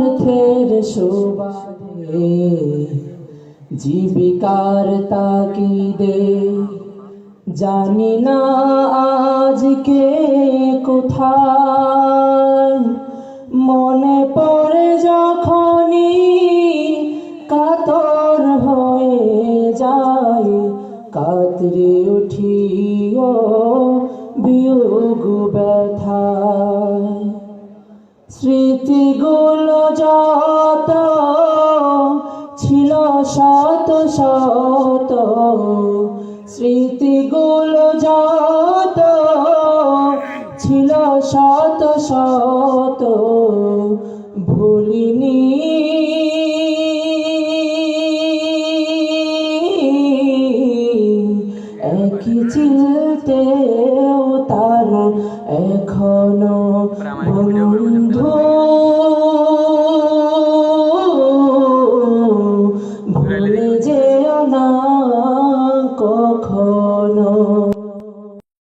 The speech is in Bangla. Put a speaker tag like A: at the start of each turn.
A: স্বার্থের সুবাদে জীবিকার তাকিদে জানি না আজকে কোথায়। মনে পড়ে যখনই কাতর হয়ে যায় কাতরে উঠি উঠিও বিয়োগ ব্যথায়। স্মৃতিগুলো যত ছিল শত শত স্মৃতিগুলো যত ছিল শত শত ভুলিনি। একই চিনতেও তারা এখনও বন্ধু